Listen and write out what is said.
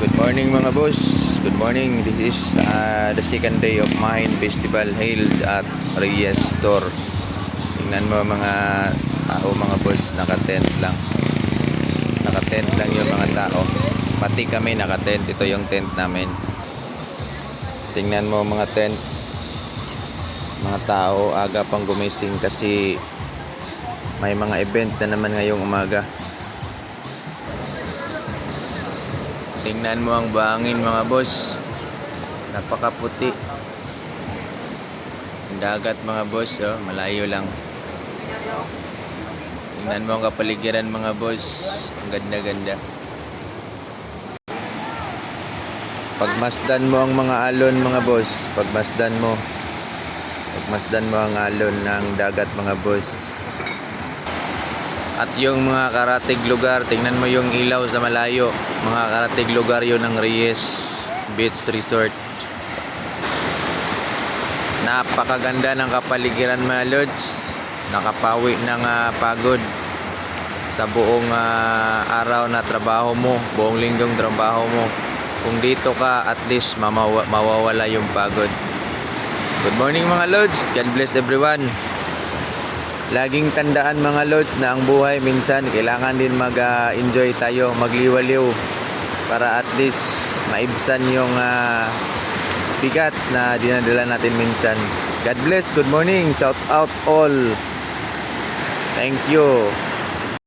Good morning mga boss. Good morning. This is uh, the second day of Mine Festival held at Reyes Store. Tingnan mo mga tao mga boss, naka-tent lang. Naka-tent lang yung mga tao. Pati kami naka-tent. Ito yung tent namin. Tingnan mo mga tent. Mga tao aga pang gumising kasi may mga event na naman ngayong umaga. Tingnan mo ang bangin mga boss. Napakaputi. Ang dagat mga boss, oh, malayo lang. Tingnan mo ang kapaligiran mga boss. Ang ganda-ganda. Pagmasdan mo ang mga alon mga boss. Pagmasdan mo. Pagmasdan mo ang alon ng dagat mga boss. At yung mga karatig lugar, tingnan mo yung ilaw sa malayo. Mga karatig lugar yun ng Reyes Beach Resort. Napakaganda ng kapaligiran mga lods. Nakapawi ng ah, pagod sa buong ah, araw na trabaho mo, buong linggong trabaho mo. Kung dito ka, at least mamawa- mawawala yung pagod. Good morning mga lods. God bless everyone. Laging tandaan mga lot na ang buhay minsan kailangan din mag-enjoy tayo, magliwaliw para at least maibsan yung ah, bigat na dinadala natin minsan. God bless, good morning, shout out all. Thank you.